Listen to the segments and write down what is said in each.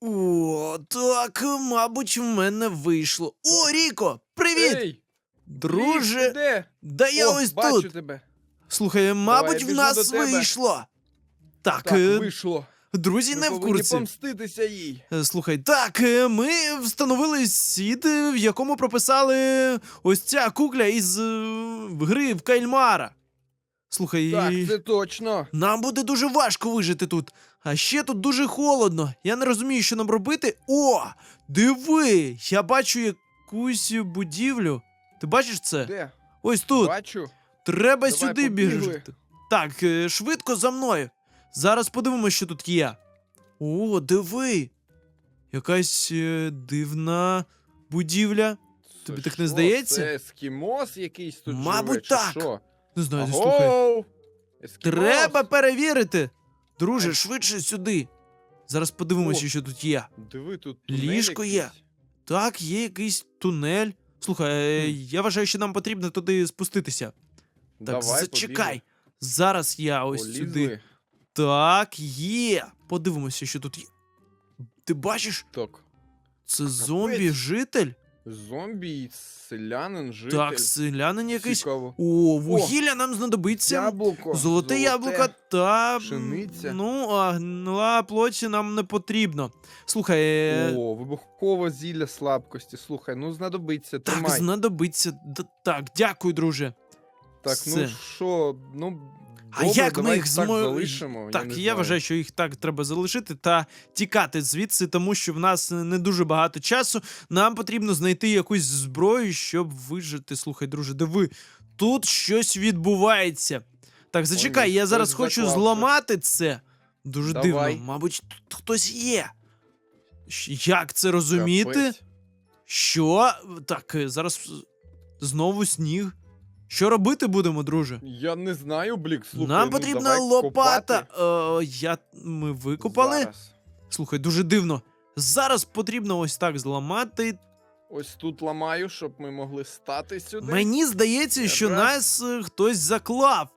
О, так, мабуть, в мене вийшло. О, Ріко! Привіт! Ей, Друже! Рік, де? Да я О, ось бачу тут. тебе. Слухай, мабуть, я в біжу нас тебе. вийшло. Так, Так, е, вийшло. друзі, Ми не в повинні курсі. помститися їй. Е, Слухай, так, е, ми встановили сіт, е, в якому прописали ось ця кукля із е, гри в Кальмара. Слухай, Так, це точно. нам буде дуже важко вижити тут. А ще тут дуже холодно. Я не розумію, що нам робити. О! Диви! Я бачу якусь будівлю. Ти бачиш це? Де? Ось тут. Бачу. Треба Давай, сюди побігли. біжати. Так, е, швидко за мною. Зараз подивимося, що тут є. О, диви. Якась е, дивна будівля. Тобі так не що? здається? Це ескімос якийсь тут Мабуть, живе, чи так. Що? Не знаю, слухай. Агоу! Ескімос? Треба перевірити. Друже, швидше сюди. Зараз подивимося, О. що тут є. Диви, тут тунель Ліжко є. якийсь. Так, є якийсь тунель. Слухай, е, я вважаю, що нам потрібно туди спуститися. Так, Давай, зачекай. побігли. Зараз я ось Полізли. сюди. Так, є. Подивимося, що тут є. Ти бачиш, Так. це зомбі-житель? Зомбі, селянин, житель. Так, селянин якийсь. Цікаво. О, вугілля нам знадобиться. Яблуко. Золоте яблуко та. пшениця. Ну, а гнила плоті нам не потрібно. Слухай, е, О, вибухове зілля слабкості. Слухай, ну знадобиться, так, знадобиться. Так, дякую, друже. Так, Все. ну що, ну. А добре, як ми їх так змо- залишимо? Так, не я, вважаю, що їх так треба залишити та тікати звідси, тому що в нас не дуже багато часу. Нам потрібно знайти якусь зброю, щоб вижити. Слухай, друже, диви, тут щось відбувається. Так, зачекай, ні, я зараз хочу заклав зламати це. Дуже Давай. дивно. Мабуть, тут хтось є. Як це розуміти? Капець. Що? Так, е, зараз знову сніг. Що робити будемо, друже? Я не знаю, Блік, слухай, Нам ну, потрібна давай лопата. Е, я... Ми викопали. Зараз. Слухай, дуже дивно. Зараз потрібно ось так зламати. Ось тут ламаю, щоб ми могли стати сюди. Мені здається, що Раз. нас е, хтось заклав.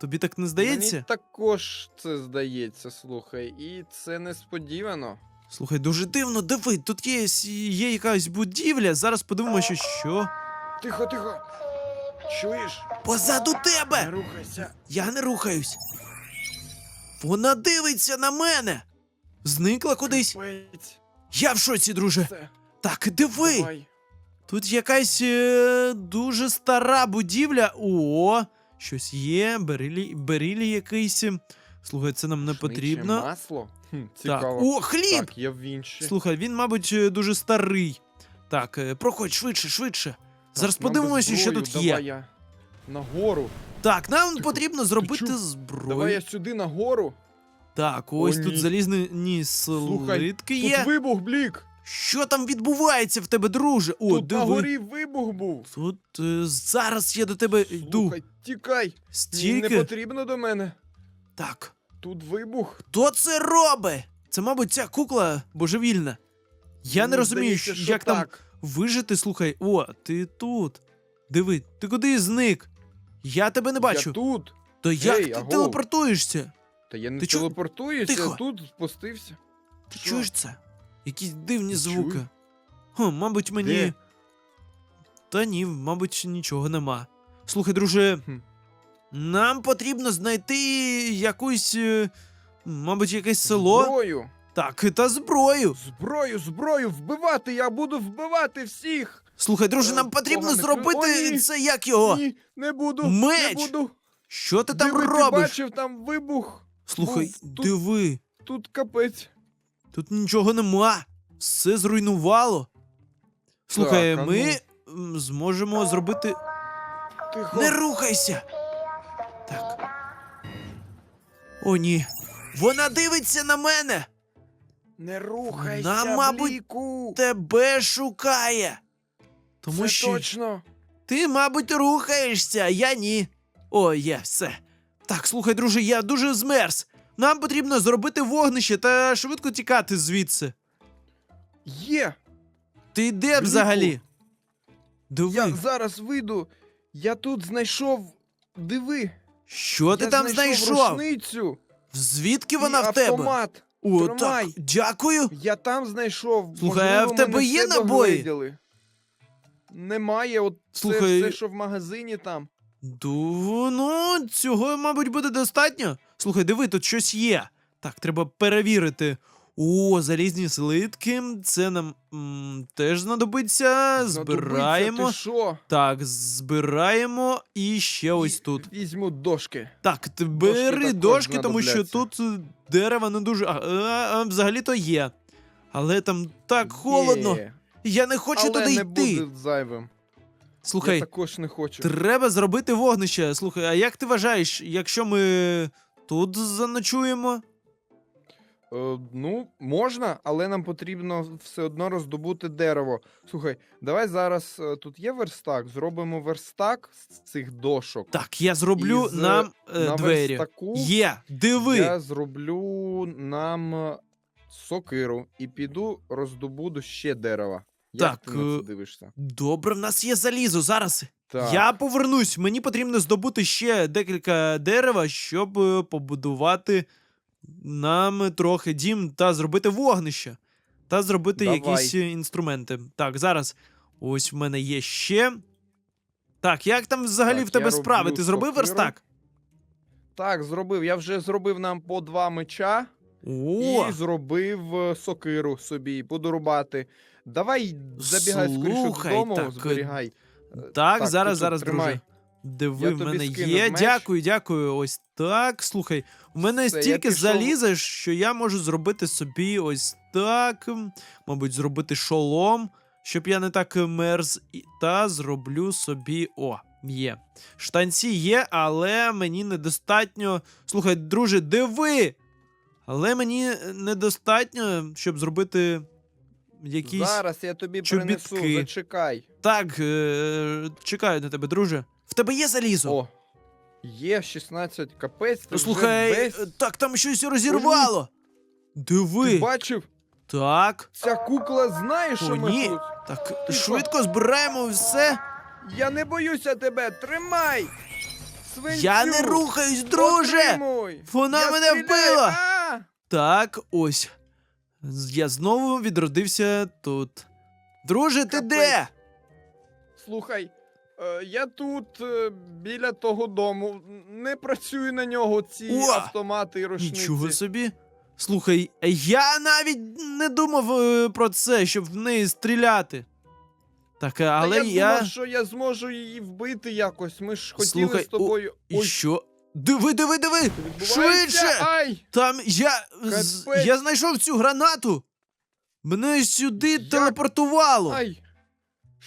Тобі так не здається? Мені також це здається, слухай, і це несподівано. Слухай, дуже дивно, диви, тут є, є якась будівля. Зараз подивимося, що. Тихо, тихо. Чуєш? Позаду Не тебе! рухайся. Я не рухаюсь. Вона дивиться на мене. Зникла кудись. Капець. Я в шоці, друже. Це, Так, диви. давай. Тут якась е, дуже стара будівля. О, щось є, берілі, берілі якийсь. Слухай, це нам не потрібно. масло? Хм, Так. О, хліб! Так, є в інші. Слухай, він, мабуть, е, дуже старий. Так, е, проходь швидше, швидше. Зараз нам подивимося, що тут давай є. Я нагору. Так, нам Тихо. потрібно зробити чув? зброю. Давай я сюди нагору. Так, ось О, тут ні. залізні Слухай, слитки Тут є. вибух, Блік. Що там відбувається в тебе, друже? О, тут диви. на горі вибух був. Тут е, зараз я до тебе йду. Слухай, тікай. Ні, Не потрібно до мене. Так. Тут вибух. Хто це робить? Це, мабуть, ця кукла божевільна. Я не розумію, здається, що- що як там так. Вижити. Слухай, о, ти тут. Диви, ти куди зник? Я тебе не бачу. Я тут. То як ти агов. телепортуєшся? Та я не Ти чу- телепортуюся, Тихо. я тут спустився. Ти Що? чуєш це? Якісь дивні Не звуки. чую. Хм, мабуть, мені. Де? Та ні, мабуть, нічого нема. Слухай, друже, Хм. нам потрібно знайти якусь. е, Мабуть, якесь село. Зброю. Так, та зброю. Зброю, зброю, вбивати, я буду вбивати всіх. Слухай, друже, Е, нам потрібно поганий зробити Ой, ні. це як його. Ні, не буду. Меч! Не буду. Що ти там Диви, Ти робиш? бачив там вибух. Слухай, був тут- диви, Тут капець. тут нічого нема. Все зруйнувало. Слухай, Так, а ми м, зможемо зробити. Тихо. Не рухайся! Так. О, ні. Вона дивиться на мене! Не рухайся, Нам, мабуть, Бліку. Тебе шукає! Тому Це що точно. ти, мабуть, рухаєшся, а я ні. О, є, все. Так, слухай, друже, я дуже змерз. Нам потрібно зробити вогнище та швидко тікати звідси. Є. Ти де Бліку, взагалі? Диви, Я зараз вийду. Я тут знайшов. Диви. що ти я там знайшов знайшов? рушницю Звідки і вона в тебе? автомат. О, Тримай. так, дякую. Я там знайшов. Слухай, а Можливо, в тебе мене є все набої? догледіли. Немає, от Слухай- це все, що в магазині там. Ду, ну, цього, мабуть, буде достатньо. Слухай, диви, тут щось є. Так, треба перевірити. О, залізні слитки. Це нам м, теж знадобиться. Збираємо. Ти що? Так, збираємо і ще ось тут. Візьму дошки. Так, бери також дошки, тому що знадобляться. тут е, дерева не дуже. А, а, а, взагалі-то є. Але там так холодно. Є. Я не хочу Але туди не йти. буде зайвим. Слухай, Я також не хочу. треба зробити вогнище. Слухай, а як ти вважаєш, якщо ми тут заночуємо? Е, ну, можна, але нам потрібно все одно роздобути дерево. Слухай, давай зараз е, тут є верстак. Зробимо верстак з цих дошок. Так, я зроблю Із, е, нам е, На двері. верстаку Є, диви. я зроблю нам е, сокиру і піду роздобуду ще дерева. Як Так, ти на е, це дивишся? Добре, в нас є залізо. Зараз Так. я повернусь. Мені потрібно здобути ще декілька дерева, щоб е, побудувати нам трохи дім та зробити вогнище. Та зробити Давай. якісь е, інструменти. Так, зараз ось в мене є ще. Так, як там взагалі Так, в тебе справи? Ти зробив сокиру. верстак? Так, зробив. Я вже зробив нам по два меча О, і зробив е, сокиру собі, буду рубати. Давай забігай скоріше додому, так, е, зберігай. Так, так, зараз, зараз, друже. Диви, Я в тобі мене є. меч. Дякую, дякую. Ось так. Слухай, у мене Все, я стільки пішов. заліза, що я можу зробити собі ось так. м, Мабуть, зробити шолом, щоб я не так мерз. І- Та зроблю собі. О, є. Штанці є, але мені недостатньо. Слухай, друже, диви! Але мені недостатньо, щоб зробити якісь. Зараз я тобі чобітки. принесу, зачекай. Так, е- чекаю на тебе, друже. В тебе є залізо? О, є 16 капець. Ти Слухай, вже весь... так там щось розірвало. Диви. Ти бачив? Так. Ця кукла знає, О, що ми ні. тут. Так, швидко збираємо все. Я не боюся тебе, тримай! Свинцю! Я не рухаюсь, друже. Отримуй! Вона Я мене стріляю! вбила. А! Так, ось. З- Я знову відродився тут. Друже, ти Капець. де? Слухай, я тут е, біля того дому. Не працюю на нього ці О! автомати і рушниці. Нічого собі. Слухай, я навіть не думав е, про це, щоб в неї стріляти. Так, Та але я, я. думав, що я зможу її вбити якось. Ми ж хотіли Слухай, з тобою. І що? Диви, диви, диви! відбувається? Швидше! Ай! Там я. з- Капець. Я знайшов цю гранату. Мене сюди Як? телепортувало. Ай!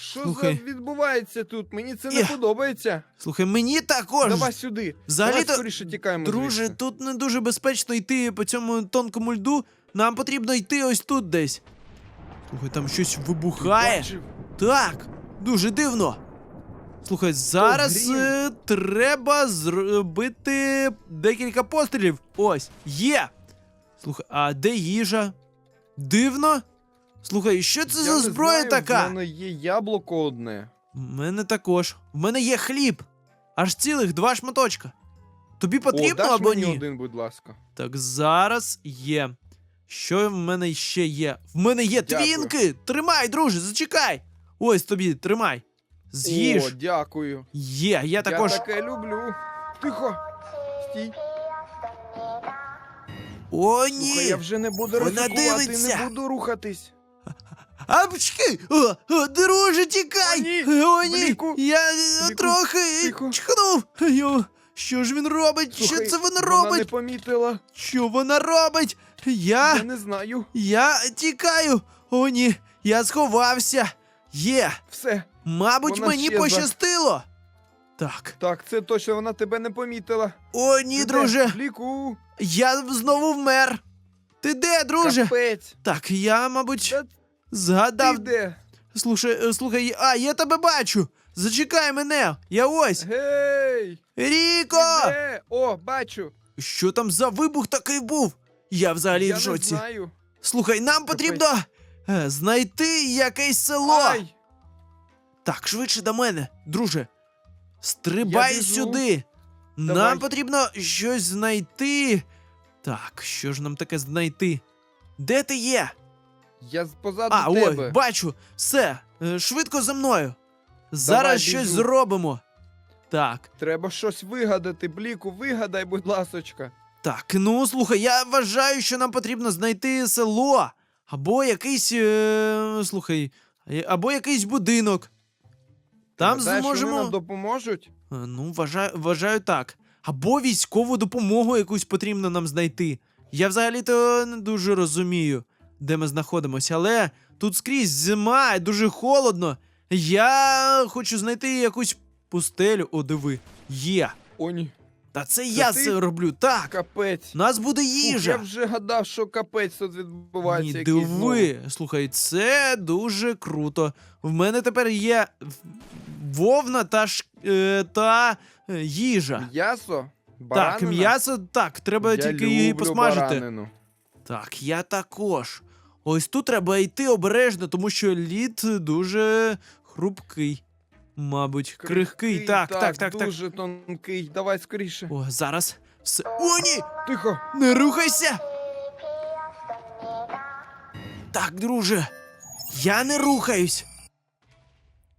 Що Слухай. за відбувається тут? Мені це не Я- подобається. Слухай, мені також. Давай сюди. Взагалі-то, Давай скоріше тікаємо. Друже, звідси. тут не дуже безпечно йти по цьому тонкому льду. Нам потрібно йти ось тут десь. Слухай, там щось вибухає. бачив? Так, дуже дивно. Слухай, зараз грім? е, треба зробити декілька пострілів. Ось, є. Слухай, а де їжа? Дивно. Слухай, що це Я за зброя знаю, така? В мене є яблуко одне. У мене також. У мене є хліб. Аж цілих два шматочка. Тобі О, потрібно даш або мені ні? один, будь ласка. Так, зараз є. Що в мене ще є? В мене є Дякую. твінки! Тримай, друже, зачекай! Ось тобі, тримай. З'їж. О, дякую. Є, я також. Я таке люблю. Тихо. Стій. О, Слухай, ні! я вже не буду Вона ризикувати, дивиться. не буду рухатись. Апчки! О, о, друже, тікай! О, ні! О, ні! Бліку! Я Бліку, трохи тихо. чхнув! Йо, що ж він робить? Слухай, що це Вона робить? не помітила. Що вона робить? Я. Я не знаю. Я тікаю. О, ні, я сховався. Є. Все. Мабуть, Вона мені щезла. пощастило. Так. Так, це точно вона тебе не помітила. О, ні, Ти друже. Ліку. Я знову вмер. Ти де, друже? Капець. Так, я, мабуть, Та згадав. ти де? Слушай, е, слухай, а, я тебе бачу. Зачекай мене. Я ось. Гей! Ріко! Ти де? О, бачу. Що там за вибух такий був? Я взагалі Я в не знаю. Слухай, нам потрібно е, знайти якесь село. Ай! Так, швидше до мене, друже. Стрибай Я біжу. сюди. Давай. Нам потрібно щось знайти. Так, що ж нам таке знайти? Де ти є? Я позаду А, тебе. ой, бачу, все, е, швидко за мною. Зараз Давай, щось біжу. зробимо. Так, Треба щось вигадати, бліку, вигадай, будь ласочка. так, ну слухай, я вважаю, що нам потрібно знайти село. Або якийсь. Е, слухай, або якийсь будинок. Там Гадаєш, вони нам допоможуть? Е, Ну, вважаю, вважаю так. Або військову допомогу якусь потрібно нам знайти. Я взагалі-то не дуже розумію, де ми знаходимося, але тут скрізь зима і дуже холодно. Я хочу знайти якусь пустелю. О, диви, є. О, ні, Та це, я ти? це роблю. Так, капець. у нас буде їжа. я вже гадав, що капець тут відбувається. Ні, диви. Слухай, це дуже круто. В мене тепер є вовна та, ш... е, та е, їжа. М'ясо? Так, м'ясо, так, треба я тільки її посмажити. Баранину. Так, я також. Ось тут треба йти обережно, тому що лід дуже хрупкий. Мабуть, крихкий. Так, так, так, так. Дуже тонкий. Давай скоріше. О, зараз все. О, ні! Тихо. Не рухайся! Так, друже. Я не рухаюсь.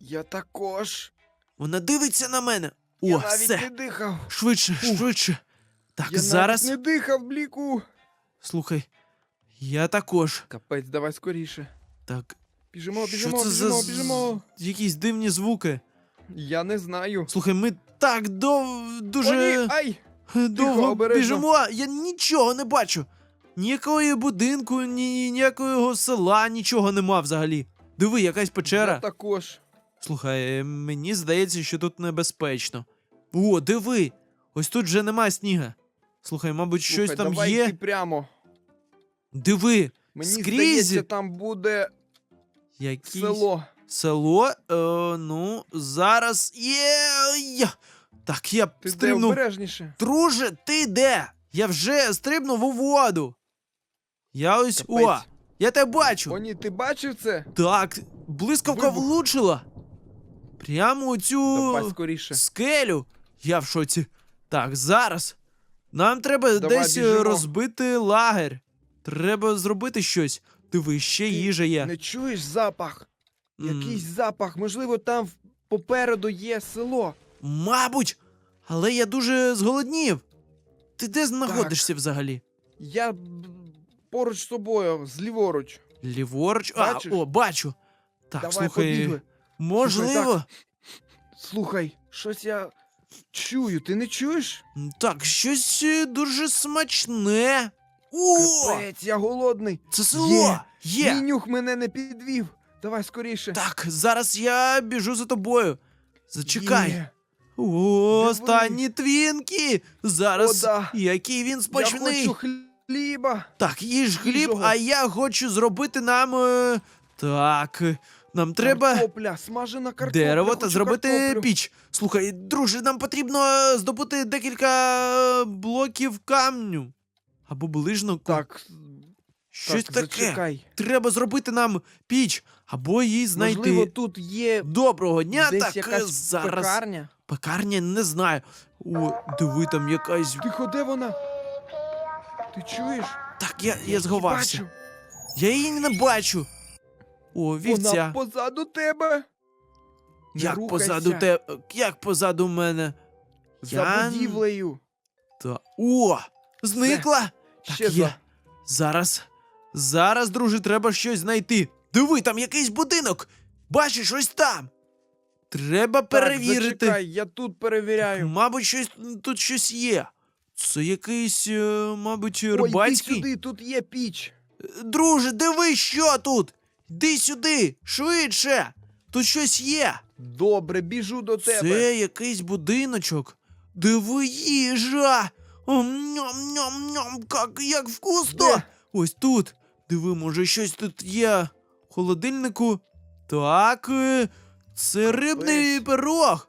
Я також. Вона дивиться на мене. О, я навіть все. не дихав. Швидше, швидше. Так, я зараз. навіть не дихав, бліку. Слухай. Я також. Капець, давай скоріше. Так, Біжимо, що біжимо, це біжимо, за біжимо. з- якісь дивні звуки? Я не знаю. Слухай, ми так дов... О, ні, дуже ай! довго обережно. біжимо. Я нічого не бачу. Ніякої будинку, ні, ніякого села, нічого нема взагалі. Диви, якась печера. Я також. Слухай, е, мені здається, що тут небезпечно. О, диви! Ось тут вже нема сніга. Слухай, мабуть, щось Слухай, там давай є. йти прямо. Диви, Мені Скрізь. здається, там буде якісь... село. Село? Е, ну, зараз є. Я... Так, я Ти стрибнув. обережніше. Друже, ти де? Я вже стрибнув у воду. Я ось. О! Я тебе бачу. О, ні, ти бачив це? Так, блискавка Вибух. влучила. Прямо у цю Давай скоріше. скелю. Я в шоці. Так, зараз. Нам треба Давай, десь е, біжимо. розбити лагерь. Треба зробити щось. Диви, ще Ти їжа є. Не чуєш запах? М, Якийсь запах. Можливо, там в- попереду є село. Мабуть, але я дуже зголоднів. Ти де знаходишся взагалі? Я б- поруч з собою, зліворуч. Ліворуч? Бачиш? А, о, бачу. Так, Давай слухай, побігли. можливо. Слухай, щось я чую. Ти не чуєш? Так, щось е, дуже смачне. О! Капець, я голодний. Це село! Є! Мій нюх мене не підвів. Давай скоріше. Так, зараз я біжу за тобою. Зачекай. Є. О, Диви. останні твінки. Зараз. О, да. Який він Я хочу хліба. Так, їж хліб, Їжого. а я хочу зробити нам. е, Так, нам треба Картопля, смажена картопля. дерево та хочу зробити картоплю. піч. Слухай, друже, нам потрібно е, здобути декілька е, блоків камню. Або ближно. Так, Щось так, таке. зачекай. Треба зробити нам піч, або її знайти. Можливо, тут є Доброго дня, десь так е, якась зараз. пекарня. Пекарня не знаю. О, диви, там якась. Тихо, де вона? Ти чуєш? Так, я, я бачу. Я її не бачу. О, вівця. Вона позаду тебе. Не Як рухайся. позаду те. Як позаду мене? За Я- будівлею. Та. О! Зникла! Так, Ще є. за. Зараз. Зараз, друже, треба щось знайти. Диви, там якийсь будинок. Бачиш, ось там. Треба перевірити. Так, зачекай, я тут перевіряю. Мабуть, щось тут щось є. Це якийсь, е, мабуть, Ой, йди рибацький. сюди, тут є піч. Друже, диви, що тут? Йди сюди, швидше. Тут щось є. Добре, біжу до тебе. Це якийсь будиночок. Диви їжа. Ом, Ням, ням, ням, як, як вкусно. Де? Ось тут. Диви, може, щось тут є. В холодильнику. Так, е, це рибний пирог.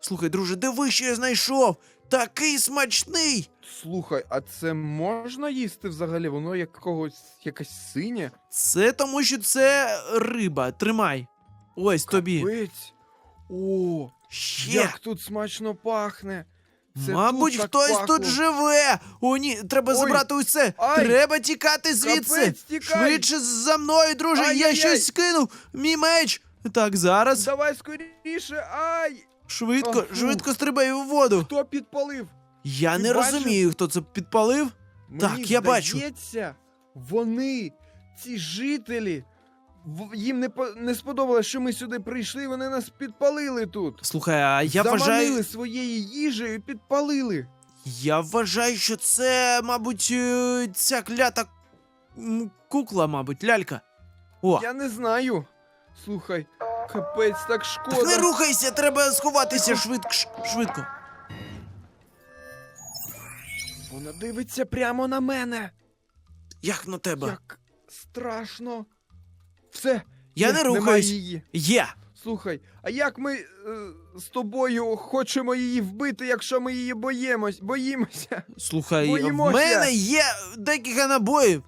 Слухай, друже, диви, що я знайшов. Такий смачний. Слухай, а це можна їсти взагалі? Воно якогось якась синє? Це тому, що це риба. Тримай. Ось тобі. О, Ще. як тут смачно пахне. Це Мабуть, тут так хтось пахло. тут живе. О, ні, треба Ой. забрати усе. Ай. Треба тікати звідси. Капець, тікай. Швидше за мною, друже. Я Ай-яй-яй. щось скинув. Мій меч. Так, зараз. Давай скоріше. Ай! Швидко, Ах, швидко стрибай у воду. Хто підпалив? Я Ти не бачив? розумію, хто це підпалив. Так, я бачу. здається, вони, ці жителі, їм не, не сподобалось, що ми сюди прийшли, вони нас підпалили тут. Слухай, а я Заманили вважаю. своєю їжею і підпалили. Я вважаю, що це, мабуть, е, ця клята кукла, мабуть, лялька. О, Я не знаю. Слухай, капець, так шкода. так не рухайся, треба сховатися швидко. швидко. Вона дивиться прямо на мене. Як на тебе? Як страшно. Все. Я не рухаюсь. її. Є. Слухай, а як ми е, з тобою хочемо її вбити, якщо ми її боїмось, боїмося? Слухай, в Боїмося. мене є декілька набоїв.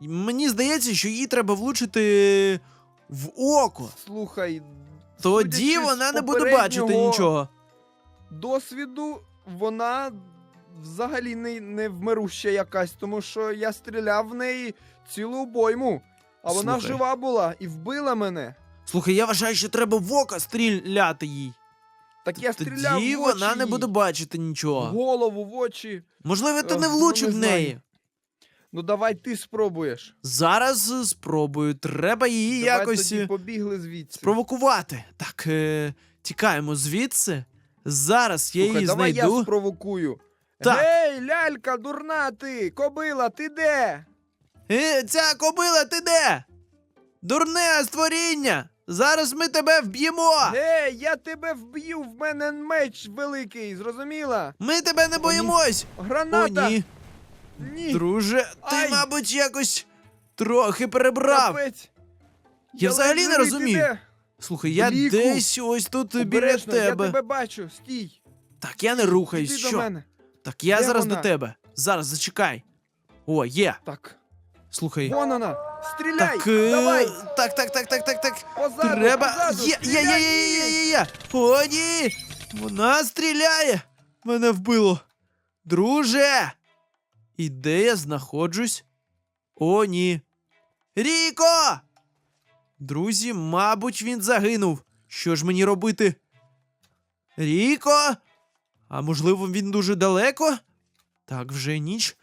Мені здається, що їй треба влучити в око. Слухай, Тоді судячи з вона не буде бачити попереднього нічого. Досвіду вона взагалі не, не вмируща якась, тому що я стріляв в неї цілу обойму. А вона Слухай. жива була і вбила мене. Слухай, я вважаю, що треба в око стріляти їй. Так я стріляв Тоді в очі вона не їй, буде бачити в нічого. голову, в очі. Можливо, ти Ох, не ну, влучив не в знаю. неї. Ну давай ти спробуєш. Зараз е, спробую. Треба її давай якось тоді е, побігли звідси. спровокувати. Так, е, тікаємо звідси. Зараз я Слухай, її давай знайду. я спровокую. Так. Гей, лялька, дурна ти! Кобила, ти де? Е, ця кобила, ти де? Дурне створіння! Зараз ми тебе вб'ємо! Гей, я тебе вб'ю, в мене меч великий, зрозуміла? Ми тебе не боїмось! О, Граната! ні. Ні, Друже, ти, Ай! мабуть, якось трохи перебрав. капець. Я взагалі не лежу, ти розумію. де? Слухай, я Бліку. десь ось тут біля Обережно, тебе. Я тебе бачу, стій. Так, я не рухаюсь. Іди Що? до мене. Так, я Де зараз вона? до тебе. Зараз зачекай. О, є. Так, Слухай. вон вона. Стріляй, Так, е, давай. так, так, так, так, так, так. Позаду, Треба. позаду, Є, є, є, є, є, є, є. О, ні! Вона стріляє! Мене вбило. Друже! І де я знаходжусь? О, ні. Ріко! Друзі, мабуть, він загинув. Що ж мені робити? Ріко? А можливо, він дуже далеко? Так, вже ніч.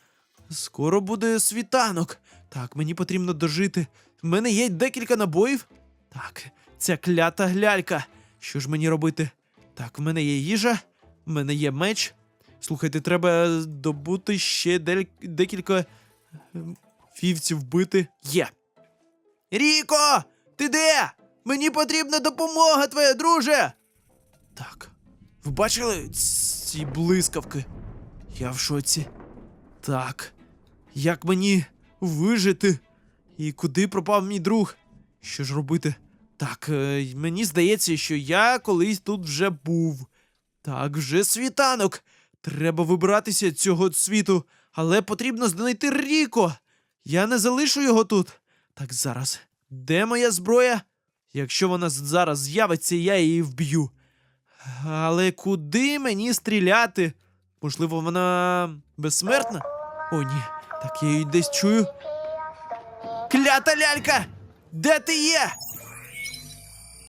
Скоро буде світанок. Так, мені потрібно дожити. В мене є декілька набоїв. Так, ця клята глялька. Що ж мені робити? Так, в мене є їжа, в мене є меч. Слухайте, треба добути ще декілька ем, вівців вбити. Є. Ріко! Ти де? Мені потрібна допомога твоя, друже! Так. Ви бачили ці блискавки? Я в шоці. Так. Як мені вижити? І куди пропав мій друг? Що ж робити? Так, е, мені здається, що я колись тут вже був. Так, вже світанок. Треба вибратися з цього світу, але потрібно знайти Ріко. Я не залишу його тут. Так, зараз. Де моя зброя? Якщо вона зараз з'явиться, я її вб'ю. Але куди мені стріляти? Можливо, вона безсмертна? О, ні. Так, я її десь чую. Клята лялька! Де ти є?